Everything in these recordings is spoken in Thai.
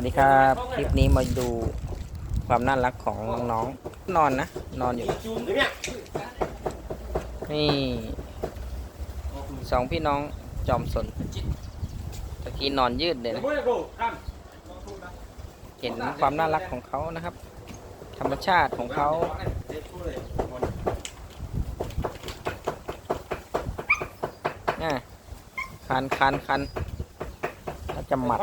วัสดีครับ คลิปนี้มาดูความน่ารักของน้องๆ นอนนะ นอนอยู่ นี่สองพี่น้องจอมสนตะกี้นอนยืดเลยนะ เห็นความน่ารักของเขานะครับ ธรรมชาติของเขาน่ะคันคันคัน จะหมัด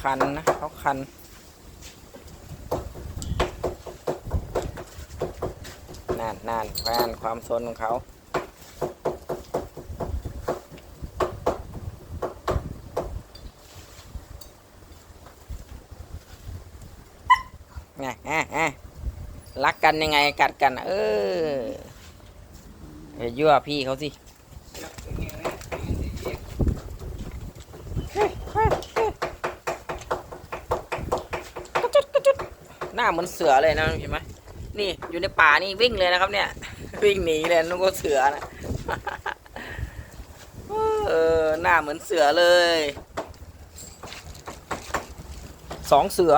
คันนะเขาคันนานนานแฟนความซนของเขาไงอะอะ รักกันยังไงกัดกันเอออย่ายั่วพี่เขาสิกระจุดกระจุดหน้าเหมือนเสือเลยนะเห็นไหมนี่อยู่ในป่านี่วิ่งเลยนะครับเนี่ย วิ่งหนีเลยนึกว่าเสือนะเออหน้าเหมือนเสือเลยสองเสือ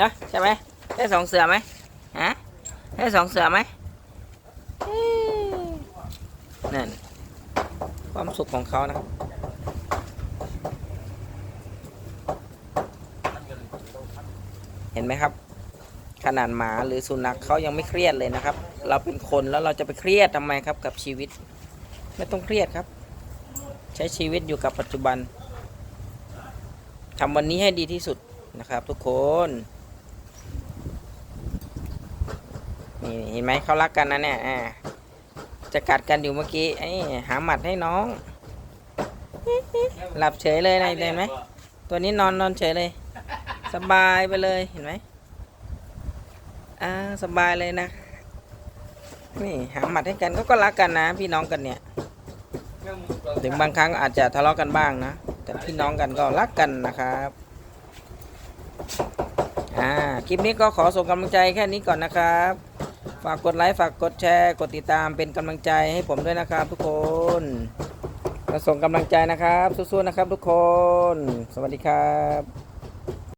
นะใช่ไหมได้สองเสือไหม ฮะได้สองเสือไหมนั่น ความสุขของเขานะครับเห็นไหมครับ ขนาดหมาหรือสุนัขเขายังไม่เครียดเลยนะครับ เราเป็นคนแล้วเราจะไปเครียดทำไมครับกับชีวิต ไม่ต้องเครียดครับ ใช้ชีวิตอยู่กับปัจจุบันทำวันนี้ให้ดีที่สุดนะครับ ทุกคน นี่เห็นไหมเขารักกันนะเนี่ยอ่าจะกัดกันอยู่เมื่อกี้ไอ้หาหมัดให้น้อง หลับเฉยเลยนะเห็นไหมตัวนี้นอนนอนเฉยเลย สบายไปเลยเห็นไหมอ่าสบายเลยนะนี่หาหมัดให้กันเขาก็รักกันนะ พี่น้องกันเนี่ยถึงบางครั้งอาจจะทะเลาะกันบ้างนะ แต่พี่น้องกันก็รักกันนะครับอ่าคลิปนี้ก็ขอส่งกำลังใจแค่นี้ก่อนนะครับ ฝากกดไลค์ฝากกดแชร์กดติดตามเป็นกำลังใจให้ผมด้วยนะครับ ทุกคนมาส่งกำลังใจนะครับสู้ๆนะครับ ทุกคน สวัสดีครับ